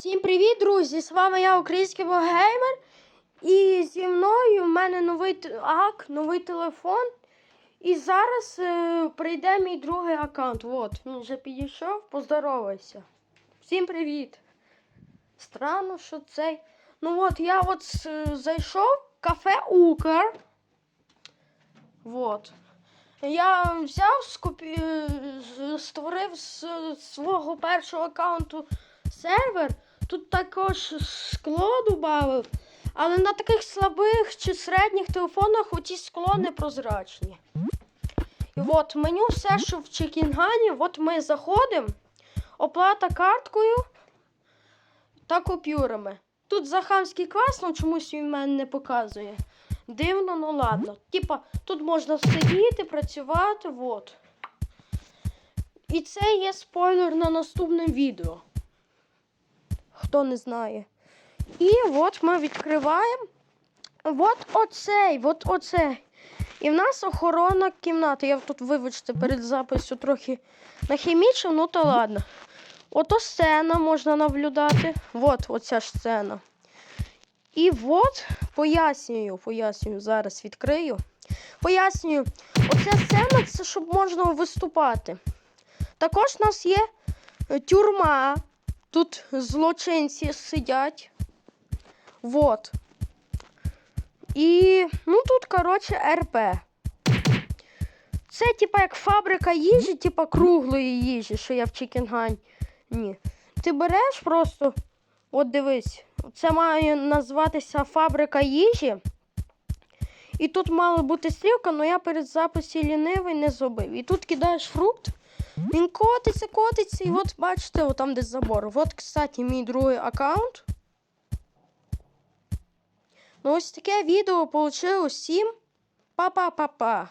Всім привіт, друзі! З вами я, український Богеймер. І зі мною в мене новий ак, новий телефон. І зараз е, прийде мій другий аккаунт. От, він вже підійшов, поздоровайся. Всім привіт! Странно, що цей. Ну от, я от е, зайшов в кафе Укр. Вот. Я взяв, скопі... е, створив з свого першого аккаунту сервер. Тут також скло додав, але на таких слабих чи середніх телефонах оці скло непрозрачні. І от меню все, що в Чекінгані, от ми заходимо, оплата карткою та купюрами. Тут захамський класно, чомусь він мене не показує. Дивно, ну ладно. Типа, тут можна сидіти, працювати, от. І це є спойлер на наступне відео. Хто не знає. І от ми відкриваємо. От оцей, от оцей. І в нас охорона кімнати. Я тут, вибачте, перед записю трохи нахімічив, ну то ладно. Ото сцена можна наблюдати. От оця ж сцена. І от пояснюю, пояснюю, зараз відкрию. Пояснюю, оця сцена це щоб можна виступати. Також у нас є тюрма. Тут злочинці сидять. Вот. І, ну тут, коротше, РП. Це, типа, як фабрика їжі, типа круглої їжі, що я в Чікінгані. Ні. Ти береш просто, от дивись, це має назватися фабрика їжі. І тут мала бути стрілка, але я перед записі лінивий не зробив. І тут кидаєш фрукт, він котиться, котиться, і от бачите, от там десь забор. От, кстати, мій другий аккаунт. Ну, ось таке відео вийшло. Всім па-па-па-па.